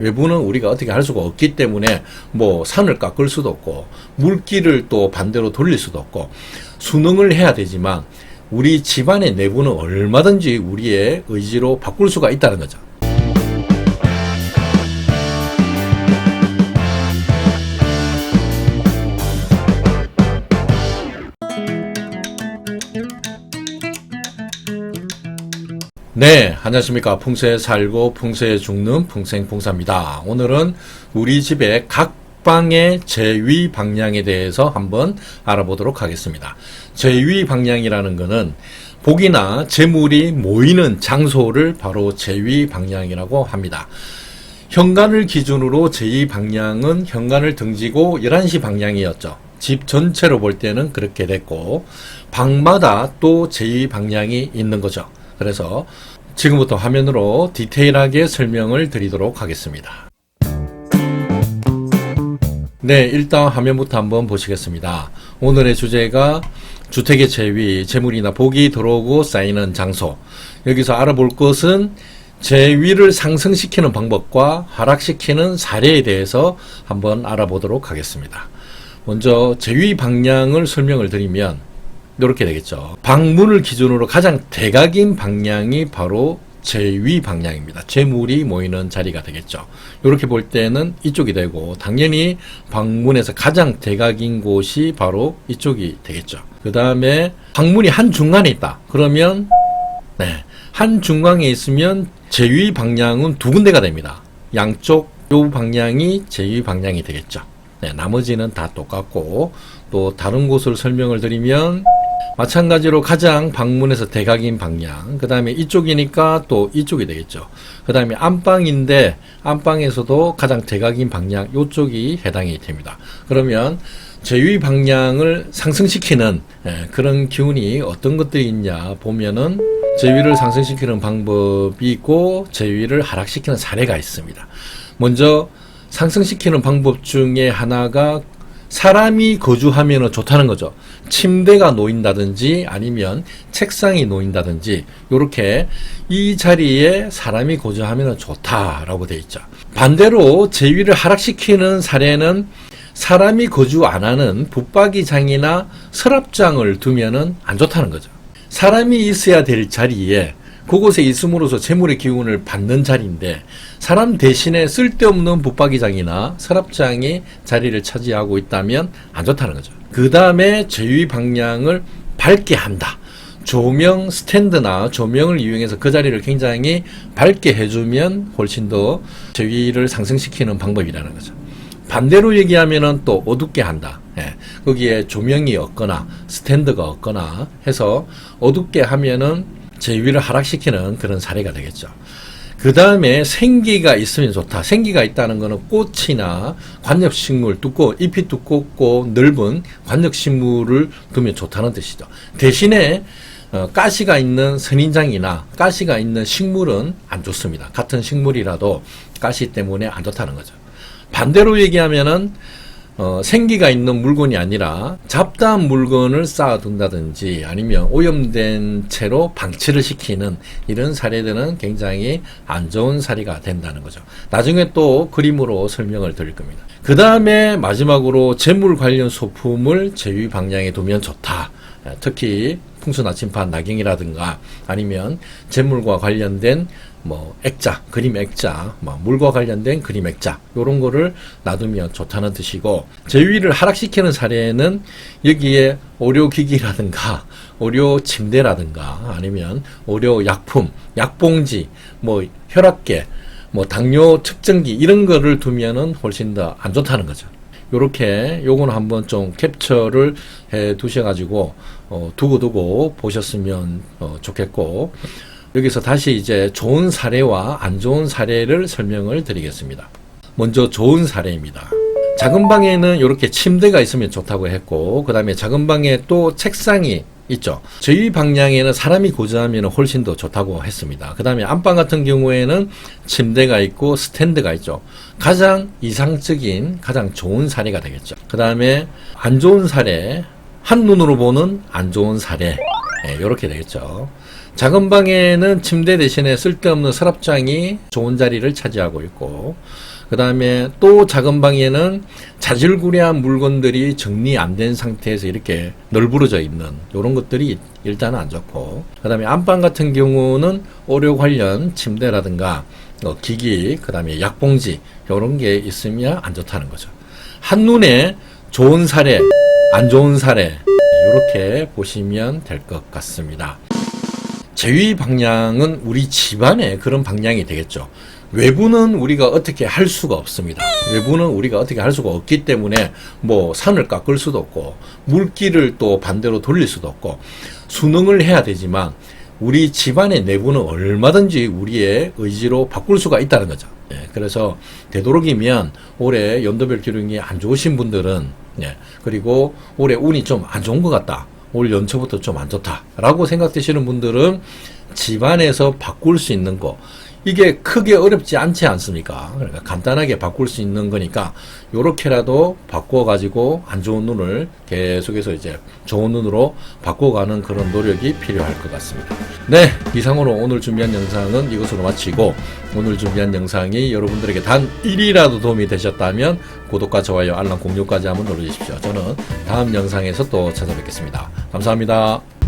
외부는 우리가 어떻게 할 수가 없기 때문에 뭐 산을 깎을 수도 없고 물기를 또 반대로 돌릴 수도 없고 수능을 해야 되지만 우리 집안의 내부는 얼마든지 우리의 의지로 바꿀 수가 있다는 거죠. 네, 안녕하십니까. 풍세에 살고 풍세에 죽는 풍생풍사입니다. 오늘은 우리 집의 각 방의 제위 방향에 대해서 한번 알아보도록 하겠습니다. 제위 방향이라는 것은 복이나 재물이 모이는 장소를 바로 제위 방향이라고 합니다. 현관을 기준으로 제2 방향은 현관을 등지고 11시 방향이었죠. 집 전체로 볼 때는 그렇게 됐고, 방마다 또 제2 방향이 있는 거죠. 그래서 지금부터 화면으로 디테일하게 설명을 드리도록 하겠습니다. 네, 일단 화면부터 한번 보시겠습니다. 오늘의 주제가 주택의 재위, 재물이나 복이 들어오고 쌓이는 장소. 여기서 알아볼 것은 재위를 상승시키는 방법과 하락시키는 사례에 대해서 한번 알아보도록 하겠습니다. 먼저 재위 방향을 설명을 드리면 이렇게 되겠죠. 방문을 기준으로 가장 대각인 방향이 바로 재위 방향입니다. 재물이 모이는 자리가 되겠죠. 이렇게 볼 때는 이쪽이 되고 당연히 방문에서 가장 대각인 곳이 바로 이쪽이 되겠죠. 그 다음에 방문이 한 중간에 있다. 그러면 네, 한 중앙에 있으면 제위 방향은 두 군데가 됩니다. 양쪽 요 방향이 제위 방향이 되겠죠. 네, 나머지는 다 똑같고 또 다른 곳을 설명을 드리면 마찬가지로 가장 방문에서 대각인 방향, 그 다음에 이쪽이니까 또 이쪽이 되겠죠. 그 다음에 안방인데 안방에서도 가장 대각인 방향, 이쪽이 해당이 됩니다. 그러면 제위 방향을 상승시키는 예, 그런 기운이 어떤 것들이 있냐 보면은 제위를 상승시키는 방법이 있고 제위를 하락시키는 사례가 있습니다. 먼저 상승시키는 방법 중에 하나가 사람이 거주하면 좋다는 거죠. 침대가 놓인다든지 아니면 책상이 놓인다든지 이렇게 이 자리에 사람이 거주하면 좋다라고 돼 있죠. 반대로 제위를 하락시키는 사례는 사람이 거주 안 하는 붙박이장이나 서랍장을 두면은 안 좋다는 거죠. 사람이 있어야 될 자리에 그곳에 있음으로써 재물의 기운을 받는 자리인데 사람 대신에 쓸데없는 붙박이장이나 서랍장이 자리를 차지하고 있다면 안 좋다는 거죠. 그 다음에 제위 방향을 밝게 한다. 조명 스탠드나 조명을 이용해서 그 자리를 굉장히 밝게 해주면 훨씬 더 제위를 상승시키는 방법이라는 거죠. 반대로 얘기하면은 또 어둡게 한다. 예, 거기에 조명이 없거나 스탠드가 없거나 해서 어둡게 하면은 제위를 하락시키는 그런 사례가 되겠죠. 그 다음에 생기가 있으면 좋다. 생기가 있다는 것은 꽃이나 관엽식물, 두꺼, 잎이 두껍고 넓은 관엽식물을 두면 좋다는 뜻이죠. 대신에 어, 가시가 있는 선인장이나 가시가 있는 식물은 안 좋습니다. 같은 식물이라도 가시 때문에 안 좋다는 거죠. 반대로 얘기하면은 어, 생기가 있는 물건이 아니라 잡다한 물건을 쌓아둔다든지 아니면 오염된 채로 방치를 시키는 이런 사례들은 굉장히 안 좋은 사례가 된다는 거죠. 나중에 또 그림으로 설명을 드릴 겁니다. 그 다음에 마지막으로 재물 관련 소품을 제위 방향에 두면 좋다. 특히 풍수 나침판 나경이라든가 아니면 재물과 관련된 뭐 액자, 그림 액자, 뭐 물과 관련된 그림 액자 요런 거를 놔두면 좋다는 뜻이고 제위를 하락시키는 사례는 여기에 의료기기라든가 의료 침대라든가 아니면 의료 약품, 약봉지, 뭐 혈압계, 뭐 당뇨 측정기 이런 거를 두면은 훨씬 더 안 좋다는 거죠. 요렇게 요거는 한번 좀 캡처를 해 두셔 가지고 어, 두고두고 보셨으면 어, 좋겠고 여기서 다시 이제 좋은 사례와 안 좋은 사례를 설명을 드리겠습니다. 먼저 좋은 사례입니다. 작은 방에는 이렇게 침대가 있으면 좋다고 했고, 그 다음에 작은 방에 또 책상이 있죠. 저희 방향에는 사람이 거주하면 훨씬 더 좋다고 했습니다. 그 다음에 안방 같은 경우에는 침대가 있고 스탠드가 있죠. 가장 이상적인, 가장 좋은 사례가 되겠죠. 그 다음에 안 좋은 사례, 한눈으로 보는 안 좋은 사례, 네, 이렇게 되겠죠. 작은 방에는 침대 대신에 쓸데없는 서랍장이 좋은 자리를 차지하고 있고, 그 다음에 또 작은 방에는 자질구레한 물건들이 정리 안 된 상태에서 이렇게 널브러져 있는 이런 것들이 일단은 안 좋고, 그 다음에 안방 같은 경우는 의료 관련 침대라든가 어, 기기, 그 다음에 약봉지 이런 게 있으면 안 좋다는 거죠. 한눈에 좋은 사례, 안 좋은 사례 이렇게 보시면 될 것 같습니다. 제위 방향은 우리 집안의 그런 방향이 되겠죠. 외부는 우리가 어떻게 할 수가 없습니다. 외부는 우리가 어떻게 할 수가 없기 때문에 뭐 산을 깎을 수도 없고 물길을 또 반대로 돌릴 수도 없고 수능을 해야 되지만 우리 집안의 내부는 얼마든지 우리의 의지로 바꿀 수가 있다는 거죠. 예, 그래서 되도록이면 올해 연도별 기록이 안 좋으신 분들은 예, 그리고 올해 운이 좀 안 좋은 것 같다. 올 연초부터 좀 안 좋다라고 생각되시는 분들은 집안에서 바꿀 수 있는 거 이게 크게 어렵지 않지 않습니까? 그러니까 간단하게 바꿀 수 있는 거니까 요렇게라도 바꿔 가지고 안 좋은 눈을 계속해서 이제 좋은 눈으로 바꿔가는 그런 노력이 필요할 것 같습니다. 네, 이상으로 오늘 준비한 영상은 이것으로 마치고 오늘 준비한 영상이 여러분들에게 단 1이라도 도움이 되셨다면 구독과 좋아요, 알람 공유까지 한번 눌러주십시오. 저는 다음 영상에서 또 찾아뵙겠습니다. 감사합니다.